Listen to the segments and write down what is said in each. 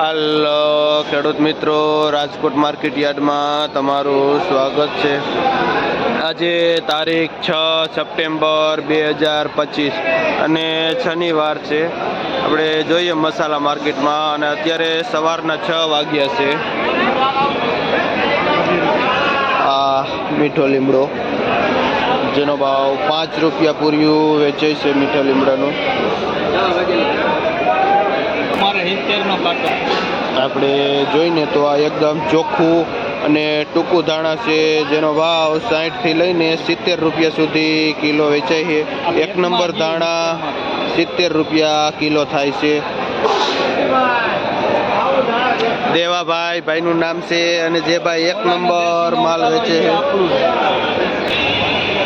હાલો, ખેડૂત મિત્રો, રાજકોટ માર્કેટ યાર્ડમાં તમારું સ્વાગત છે. આજે તારીખ છ સપ્ટેમ્બર બે હજાર પચીસ અને શનિવાર છે. આપણે જોઈએ મસાલા માર્કેટમાં અને અત્યારે સવારના છ વાગ્યા છે. આ મીઠો લીમડો, જેનો ભાવ પાંચ રૂપિયા પૂર્યું વેચાય છે મીઠા લીમડાનું મારે સિત્તેર નો કાંટો આપણે જોઈને તો આ એકદમ ચોખ્ખું અને ટૂંકું ધાણા છે જેનો ભાવ સાઠથી લઈને સિત્તેર રૂપિયા સુધી કિલો વેચાય છે. એક નંબર ધાણા સિત્તેર રૂપિયા કિલો થાય છે. દેવાભાઈ ભાઈનું નામ છે અને જે ભાઈ એક નંબર માલ વેચે છે.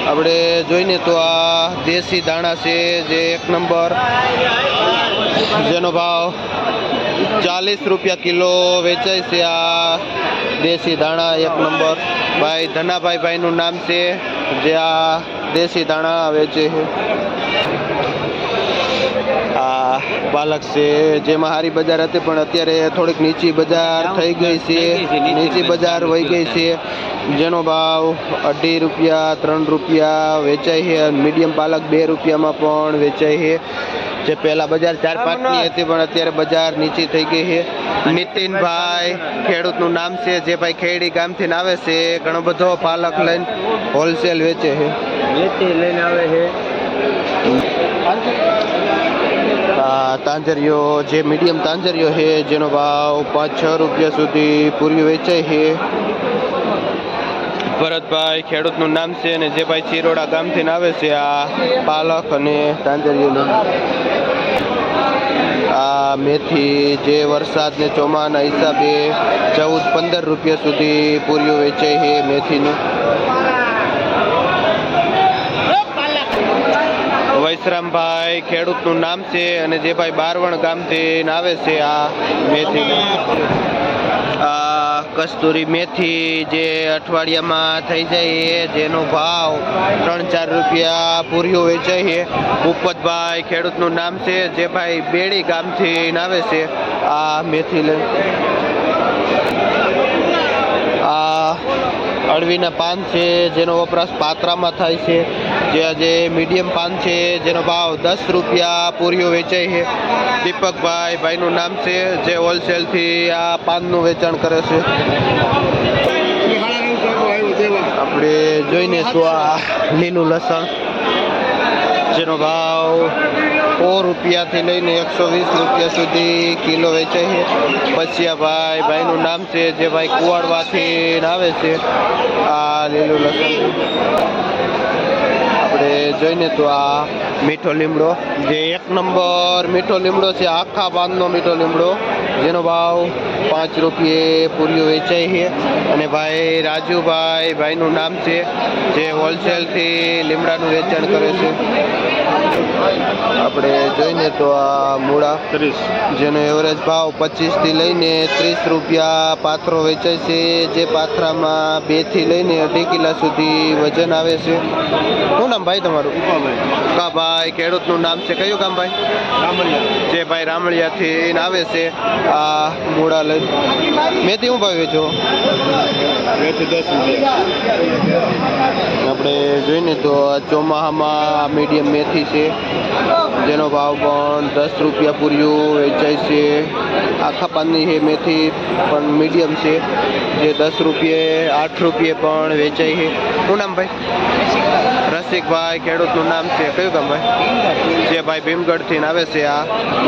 આપણે જોઈને તો આ દેશી દાણા છે, જે એક નંબર. જેનો ભાવ ચાલીસ રૂપિયા કિલો વેચાય છે આ દેશી દાણા, એક નંબર. ભાઈ ધનાભાઈ ભાઈનું નામ છે, જે આ દેશી દાણા વેચે છે. પાલક છે જેમાં હારી બજાર હતી પણ અત્યારે થોડીક નીચી બજાર થઈ ગઈ છે. નીચી બજાર વહી ગઈ છે. જેનો ભાવ અઢી રૂપિયા ત્રણ રૂપિયા વેચાય છે મીડિયમ પાલક બે રૂપિયામાં પણ વેચાય છે. જે પહેલાં બજાર ચાર પાંચની હતી પણ અત્યારે બજાર નીચી થઈ ગઈ છે. નીતિનભાઈ ખેડૂતનું નામ છે જે ભાઈ ખેડી ગામથી આવે છે ઘણો બધો પાલક લઈને હોલસેલ વેચે છે. વેચી લઈને આવે છે. તાંજરીઓ, જે મીડિયમ તાંજરીઓ છે, જેનો ભાવ પાંચ છ રૂપિયા સુધી પૂરી વેચાય છે. ભરતભાઈ ખેડૂતનું નામ છે અને જે ભાઈ ચિરોડા ગામથી આવે છે, આ પાલક અને તાંજરીઓનું આ મેથી જે વરસાદ ને ચોમાના હિસાબે ચૌદ પંદર રૂપિયા સુધી પૂરીઓ વેચાય છે મેથીનું. વૈશ્રામભાઈ ખેડૂતનું નામ છે અને જે ભાઈ બારવણ ગામથી આવે છે આ મેથી. આ કસ્તુરી મેથી જે અઠવાડિયામાં થઈ જાય જેનો ભાવ ત્રણ ચાર રૂપિયા પૂરીઓ વેચાય છે. ભૂપતભાઈ ખેડૂતનું નામ છે, જે ભાઈ બેડી ગામથી આવે છે આ મેથી લઈ આ અળવીના પાન છે, જેનો વપરાશ પાત્રામાં થાય છે. જે આજે મીડિયમ પાન છે, જેનો ભાવ દસ રૂપિયા પૂરીઓ વેચાય છે. દીપકભાઈ ભાઈનું નામ છે, જે હોલસેલથી આ પાનનું વેચાણ કરે છે. આપણે જોઈને શું આ લીલું લસણ, જેનો ભાવ સો રૂપિયાથી લઈને એકસો વીસ રૂપિયા સુધી કિલો વેચાય છે પછિયાભાઈ ભાઈનું નામ છે જે ભાઈ કુવાડવાથી આવે છે. આ લીલું લસણ. આપણે જોઈને તો આ મીઠો લીમડો. જે એક નંબર મીઠો લીમડો છે, આખા પાનનો મીઠો લીમડો. જેનો ભાવ પાંચ રૂપિયે પૂરીઓ વેચાય છે. અને ભાઈ રાજુભાઈ ભાઈનું નામ છે જે હોલસેલથી લીમડાનું વેચાણ કરે છે. આપણે જોઈને તો આ મૂળા જેનો એવરેજ ભાવ પચીસથી લઈને ત્રીસ રૂપિયા પાથરો વેચાય છે જે પાથરામાં બેથી લઈને અઢી કિલા સુધી વજન આવે છે. શું નામ ભાઈ તમારું? કા ભાઈ ખેડૂતનું નામ છે? કયું કામ ભાઈ? જે ભાઈ રામળિયાથી આવે છે. આ મોડા લઈ મેથી શું ભાવ વેચો આપણે જોઈને તો આ ચોમાહામાં મીડિયમ મેથી છે. જેનો ભાવ પણ દસ રૂપિયા પૂર્યું વેચાય છે. આખા પાનની છે મેથી પણ મીડિયમ છે. જે દસ રૂપિયે આઠ રૂપિયે પણ વેચાય છે. શું નામ ભાઈ? રસિકભાઈ ખેડૂતનું નામ છે. કયું કામ ભાઈ? જે ભાઈ ભીમગઢથી આવે છે આ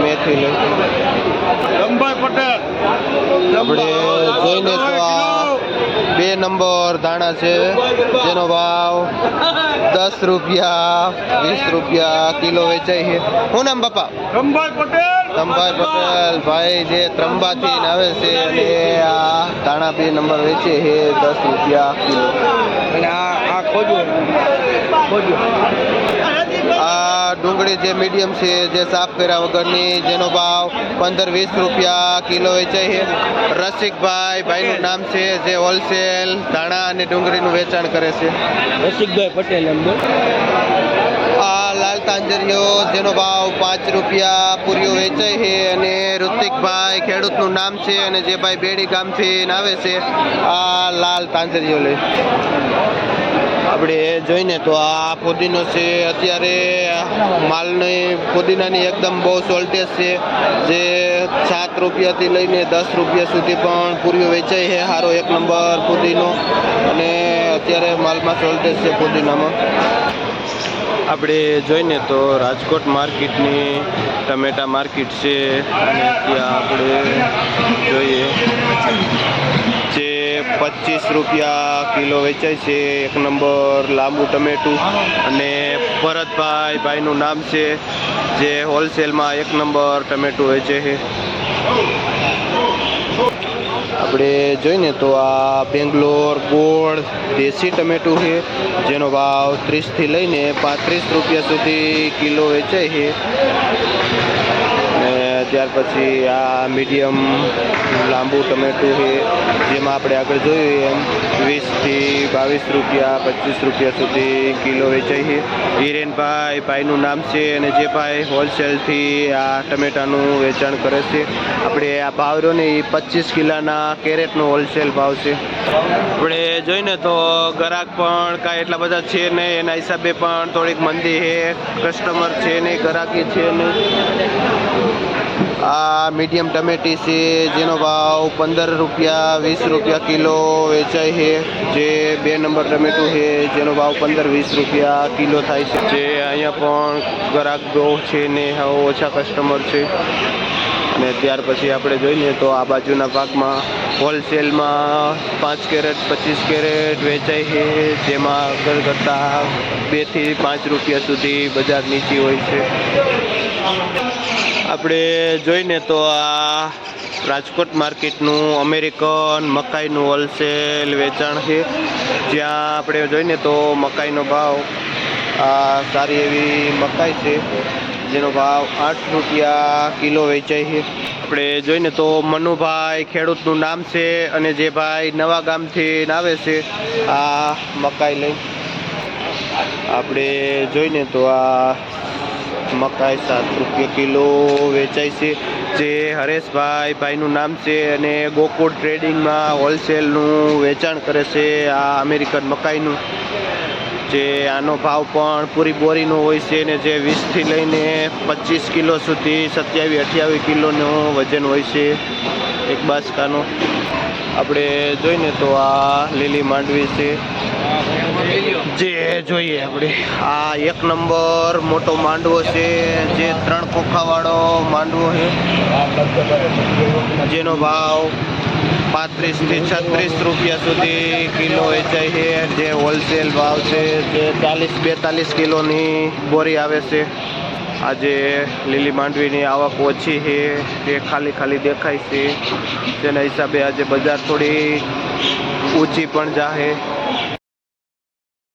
મેથી લઈ. રમભાઈ પટેલ. આપણે જોઈને તો આ બે નંબર ધાણા છે. જેનો ભાવ દસ રૂપિયા વીસ રૂપિયા કિલો વેચાય છે. શું નામ બાપા? રમભાઈ પટેલ. ભાઈ જે ત્રંબાથી આવે છે અને આ ધાણા બે નંબર વેચે છે દસ રૂપિયા કિલો. અને આ આ ખોજો ખોજો આ ડુંગળી જે મીડિયમ છે જે સાફ કર્યા વગરની જેનો ભાવ પંદર વીસ રૂપિયા કિલો વેચાય છે. રસિકભાઈ ભાઈનું નામ છે જે હોલસેલ ધાણા અને ડુંગળીનું વેચાણ કરે છે. રસિકભાઈ પટેલ એમ આ લાલ તાંજરીઓ જેનો ભાવ પાંચ રૂપિયા પૂરીઓ વેચાય છે અને ઋતિકભાઈ ખેડૂતનું નામ છે અને જે ભાઈ બેડી ગામથી આવે છે આ લાલ તાંજરીઓ લઈ આપણે જોઈને તો આ પુદીનો છે, અત્યારે માલની પુદીનાની એકદમ બહુ સોલ્ટેજ છે. જે સાત રૂપિયાથી લઈને દસ રૂપિયા સુધી પણ પૂરીઓ વેચાય છે. સારો એક નંબર પુદીનો અને અત્યારે માલમાં સોલ્ટેજ છે પુદીનામાં આપણે જોઈને તો રાજકોટ માર્કેટની ટમેટા માર્કેટ છે. અને ત્યાં આપણે જોઈએ. પચીસ રૂપિયા કિલો વેચાય છે. એક નંબર લાંબુ ટમેટું અને ભરતભાઈ ભાઈનું નામ છે, જે હોલસેલમાં એક નંબર ટમેટું વેચે છે. આપણે જોઈને તો આ બેંગ્લોર ગોળ દેશી ટમેટું છે, જેનો ભાવ ત્રીસથી લઈને પાંત્રીસ રૂપિયા સુધી કિલો વેચાય છે. ત્યાર પછી આ મીડિયમ લાંબુ ટમેટું છે, જેમાં આપણે આગળ જોયું એમ, વીસથી બાવીસ રૂપિયા, પચીસ રૂપિયા સુધી કિલો વેચાય છે. હિરેનભાઈ ભાઈનું નામ છે અને જે ભાઈ હોલસેલથી આ ટમેટાનું વેચાણ કરે છે. આપણે આ ભાવ રહ્યો ને એ પચીસ કિલોના કેરેટનો હોલસેલ ભાવ છે. આપણે જોઈને તો ગ્રાહક પણ કાંઈ એટલા બધા છે નહીં, એના હિસાબે પણ થોડીક મંદી છે, કસ્ટમર છે નહીં, ગ્રાહકી છે નહીં. આ મીડિયમ ટમેટી છે, જેનો ભાવ પંદર રૂપિયા, વીસ રૂપિયા કિલો વેચાય છે. જે બે નંબર ટમેટું છે, જેનો ભાવ પંદર, વીસ રૂપિયા કિલો થાય છે. જે અહીંયા પણ ગ્રાહક બહુ છે ને હવે ઓછા કસ્ટમર છે. અને ત્યાર પછી આપણે જોઈએ તો આ બાજુના ભાગમાં હોલસેલમાં પાંચ કેરેટ, પચીસ કેરેટ વેચાય છે. જેમાં આગળ કરતાં બેથી પાંચ રૂપિયા સુધી બજાર નીચી હોય છે. આપણે જોઈને તો આ રાજકોટ માર્કેટનું અમેરિકન મકાઈનું હોલસેલ વેચાણ છે. જ્યાં આપણે જોઈને તો મકાઈનો ભાવ, આ સારી એવી મકાઈ છે. જેનો ભાવ આઠ રૂપિયા કિલો વેચાય છે. આપણે જોઈને તો મનુભાઈ ખેડૂતનું નામ છે અને જે ભાઈ નવા ગામથી આવે છે, આ મકાઈ લઈ આપણે જોઈને તો આ મકાઈ સાત રૂપિયા કિલો વેચાય છે. જે હરેશભાઈ ભાઈનું નામ છે અને ગોકુળ ટ્રેડિંગમાં હોલસેલનું વેચાણ કરે છે આ અમેરિકન મકાઈનું. જે આનો ભાવ પણ પૂરી બોરીનો હોય છે ને જે વીસથી લઈને પચીસ કિલો સુધી સત્યાવીસ અઠ્યાવીસ કિલોનું વજન હોય છે એક બાસકાનો. આપણે જોઈને તો આ લીલી માંડવી છે. જે જોઈએ આપણે. આ એક નંબર મોટો માંડવો છે, જે ત્રણ ખોખાવાળો માંડવો છે. જેનો ભાવ પાંત્રીસથી છત્રીસ રૂપિયા સુધી કિલો વેચાય છે. જે હોલસેલ ભાવ છે, જે ચાલીસ બેતાલીસ કિલોની બોરી આવે છે. આજે લીલી માંડવીની આવક ઓછી છે તે ખાલી ખાલી દેખાય છે. તેના હિસાબે આજે બજાર થોડી ઊંચી પણ જાહે.